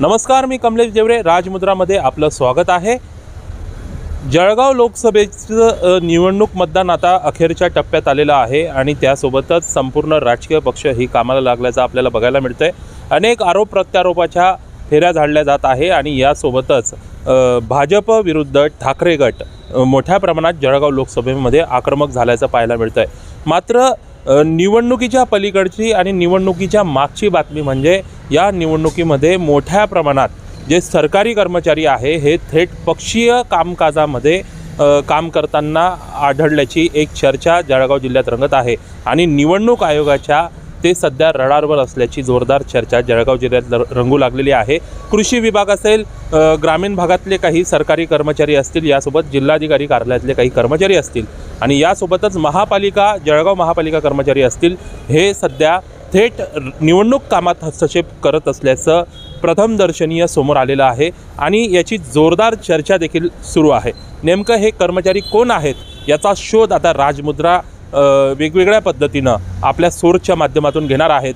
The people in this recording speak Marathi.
नमस्कार मी कमलेश देवरे. राजमुद्रामध्ये आपलं स्वागत आहे. जळगाव लोकसभेचं निवडणूक मतदान आता अखेरच्या टप्प्यात आलेलं आहे आणि त्यासोबतच संपूर्ण राजकीय पक्ष ही कामाला लागल्याचं आपल्याला बघायला मिळतं आहे अनेक आरोप प्रत्यारोपाच्या फेऱ्या झाडल्या जात आहे आणि यासोबतच भाजप विरुद्ध ठाकरे गट मोठ्या प्रमाणात जळगाव लोकसभेमध्ये आक्रमक झाल्याचं पाहायला मिळतं आहे मात्र निवडणुकीच्या पलीकडची आणि निवडणुकीच्या मागची बातमी म्हणजे या निवडणुकीमध्ये मोठ्या प्रमाणात जे सरकारी कर्मचारी आहे हे थेट पक्षीय कामकाजामध्ये काम करताना आढळल्याची एक चर्चा जळगाव जिल्ह्यात रंगत आहे. आणि निवडणूक आयोगाच्या ते सध्या रडारवर असल्याची जोरदार चर्चा जळगाव जिल्ह्यात रंगू लागलेली आहे. कृषी विभाग असेल ग्रामीण भागातले काही सरकारी कर्मचारी असतील यासोबत जिल्हाधिकारी कार्यालयातले काही कर्मचारी असतील आणि यासोबतच महापालिका जळगाव महापालिका कर्मचारी असतील हे सध्या थेट निवडणूक कामात हस्तक्षेप करत असल्याचं प्रथम दर्शनीय समोर आलेलं आहे आणि याची जोरदार चर्चा देखील सुरू आहे. नेमकं हे कर्मचारी कोण आहेत याचा शोध आता राजमुद्रा वेगवेगळ्या पद्धतीनं आपल्या सोर्सच्या माध्यमातून घेणार आहेत.